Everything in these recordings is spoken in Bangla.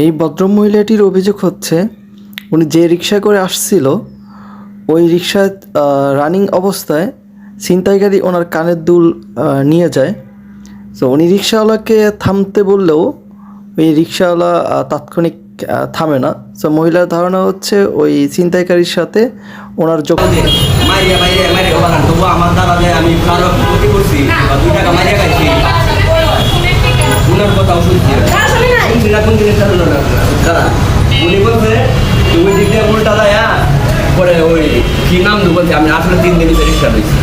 এই ভদ্রমহিলাটির অভিযোগ হচ্ছে উনি যে রিক্সা করে আসছিল ওই রিক্সায় রানিং অবস্থায় ছিনতাইকারী ওনার কানের দুল নিয়ে যায়। তো উনি রিক্সাওয়ালাকে থামতে বললেও ওই রিক্সাওয়ালা তাৎক্ষণিক থামে না। তো মহিলার ধারণা হচ্ছে ওই ছিনতাইকারীর সাথে ওনার তবু আমার দ্বারা না কোন জিনিসটা হলো না দাদা উনি বলছে তুমি দিক দিয়ে উল্টা দেয়া পরে ওই কি নাম দু বলছে আমি আসলে তিন দিন রিক্সা দিয়েছি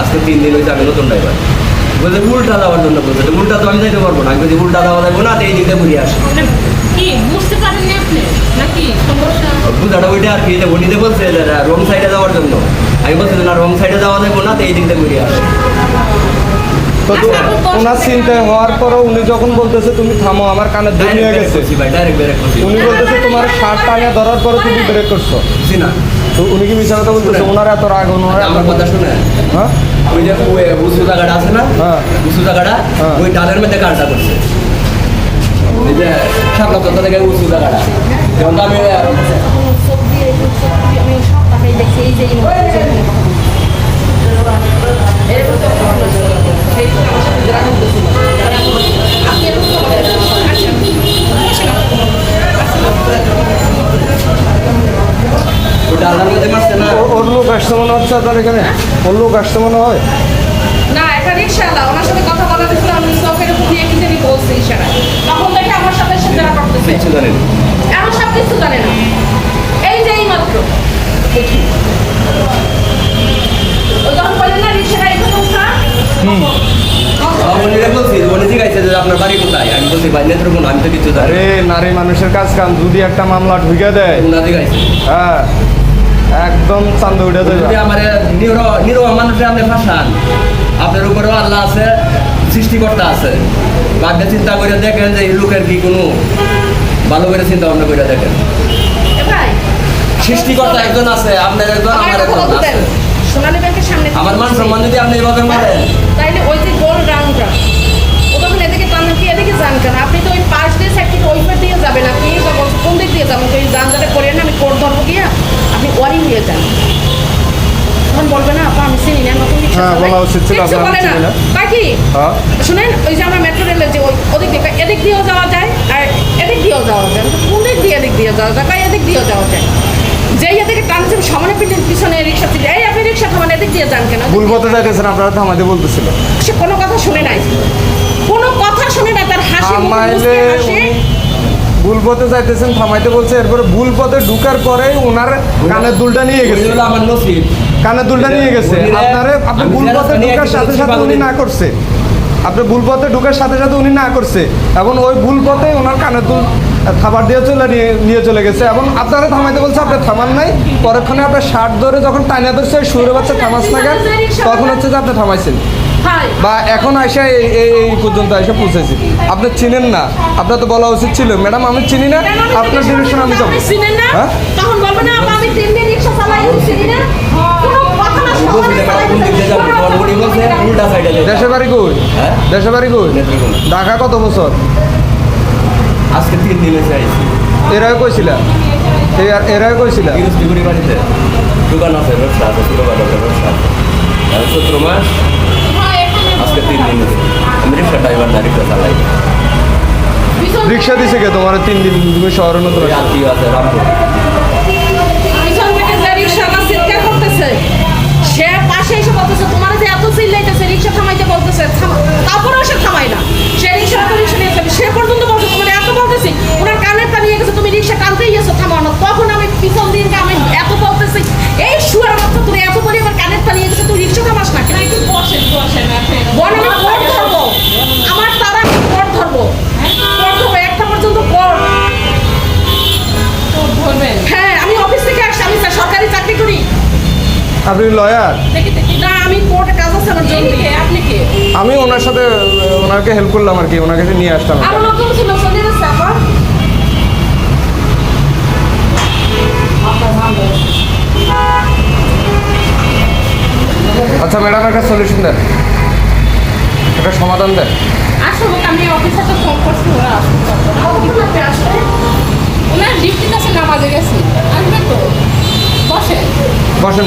আজকে তিন দিন হয়েছে আমি নতুন ড্রাইভার বলছে উল্টা দেওয়ার জন্য বলছে উল্টা তো আমি যাইতে পারব না। আমি যদি উল্টা দেওয়া যাব না তো এই দিক দিয়ে ঘুরিয়ে আসি মানে বুঝাটা ওইটা আর কি উনিতে বলছে রং সাইডে যাওয়ার জন্য। আমি বলছি না রং সাইডে যাওয়া যাব না তো এই দিক দিয়ে ঘুরিয়ে আসি বসেন। ওনার চিন্তায় হওয়ার পরও উনি যখন বলতেছে তুমি থামো আমার কানে দুল নিয়ে গেছে। ভাই ডাইরেক্ট ব্রেক করছি। উনি বলতেছে তোমার শার্ট টানে ধরার পরে তুমি ব্রেক করছ। না। তো উনি কি মিশা কথা বলতেছে? ওনার এত রাগ ওনার এত- আমার কথা শুনে হ্যাঁ? ওই যে ওই উঁচু জায়গাটা আছে না? হ্যাঁ। উঁচু জায়গাটা হ্যাঁ। ওই ডালের মধ্যে কালটা করছে। এই যে সাতলা চোদ্দ থেকে উঁচু জায়গাটা। যেমন আমি লোক আসতে মনে হচ্ছে আপনার এখানে? লোক আসতে মনে হয়? না একটা রিক্সাওয়ালা ওনার সাথে কথা বলা আমি চোখের উপর দিয়ে কি জানি বলছি ইশারায় তখন দেখে আমার সাথে সে যারা করতেছে। কিছু জানেন এমন সব কিছু জানে না। এই যে এই মাত্র বললেন না রিক্সাটা এখানে তো নারী মানুষের কাজ কাম যদি একটা মামলা ঢুকে দেয়। হ্যাঁ। একদম চান্দ উঠে যদি আমার নিরহ নিরহ মানুষের আপনি ফাঁসান আপনার উপরেও আল্লাহ আছে সৃষ্টিকর্তা আছে। বাদে চিন্তা করে দেখেন যে এই লোকের কি কোনো ভালো করে চিন্তা ভাবনা করে দেখেন। সৃষ্টিকর্তা একজন আছে আপনার একজন আমার একজন আছে। সোনালী ব্যাংকের সামনে আমার মান সম্মান যদি আপনি এভাবে মারেন। তাইলে ওই যে গোল রাউন্ডটা ও তখন এদিকে টানেন কি এদিকে যান কেন? আপনি তো ওই পাশ দিয়ে সাইড থেকে ওই পার দিয়ে যাবেন আপনি কোন দিক দিয়ে যাবেন? তো এই যান করে না আমি কোর্ট ধরবো গিয়া আপনি ওয়ারি হয়ে যান তখন বলবে না আপা আমি চিনি না নতুন রিক্সা হ্যাঁ, বলা উচিত ছিল, কিচ্ছু বলে না। বাকি হ্যাঁ। শুনেন ওই যে আমরা মেট্রো রেলের যে ওই ওদিক দিয়ে এদিক দিয়েও যাওয়া যায় আর এদিক দিয়েও যাওয়া যায়। কোন দিক দিয়ে এদিক দিয়ে যাওয়া যায় বা এদিক দিয়েও যাওয়া যায়? যেই এদিকে টানছেন সামনে পিঠের পিছনে রিক্সা ছিল এই আপনি রিক্সা থামান এদিক দিয়ে যান কেন? ভুল পথে যাইতেছেন আপনারা থামাইতে বলতেছিল। সে কোনো কথা শুনে নাই। কোনো কথা শুনে না তার হাসি মুখে হাসি। ভুল পথে যাইতেছেন থামাইতে বলছে এরপরে ভুল পথে ঢুকার পরে ওনার কানের দুলটা নিয়ে গেছে। আমার নসিব। কানের দুলটা নিয়ে গেছে। আপনারে আপনি ভুল পথে ঢোকার সাথে সাথে উনি না করছে। আপনি ভুল পথে ঢুকার সাথে সাথে উনি না করছে। এবং ওই ভুল পথে ওনার কানের দুল খাবার দিয়ে চলে নিয়ে নিয়ে চলে গেছে। এবং আপনারা থামাইতে বলছে আপনি থামান নাই। পরক্ষণে আপনার শার্ট ধরে যখন টাইনা ধরছে সুরে বাচ্চা থামাস না কেন? তখন হচ্ছে যে আপনি থামাইছেন। বা এখন আইসা এই পর্যন্ত আইসা পৌঁছেছি আপনি চিনেন না। আপনার তো বলা উচিত ছিল ম্যাডাম আমি চিনি না। আপনার ডিরেকশন আমি যাব। আপনি চিনেন না? হ্যাঁ? দেশে বাড়ি কই হ্যাঁ? দেশে বাড়ি কই ঢাকা কত বছর? আজকে তিন দিন এসে আইছি এরাও কইছিলা? এরা- এরাও কইছিলা? গৃহস্থিগুড়ি বাড়িতে। দোকান আছে ব্যবসা আছে ছোটো খাটো ব্যবসা আছে। সতেরো মাস হ্যাঁ, আজকে তিন দিন। আমি রিক্সা ড্রাইভার না রিক্সা চালাই। রিক্সা দিছে কে তোমার? তিন দিন তুমি শহরে নতুন ওই আসছো। আত্মীয় আছে রামপুর। আপনি লয়ার আমি ওনার সাথে ওনাকে হেল্প করলাম আর কি ওনাকে নিয়ে আসলাম আচ্ছা ম্যাডাম একটা সলিউশন দেন। একটা সমাধান দেন। আসলে আমি অফিসে ফোন করছি নামাজে তো? বসেন। বসেন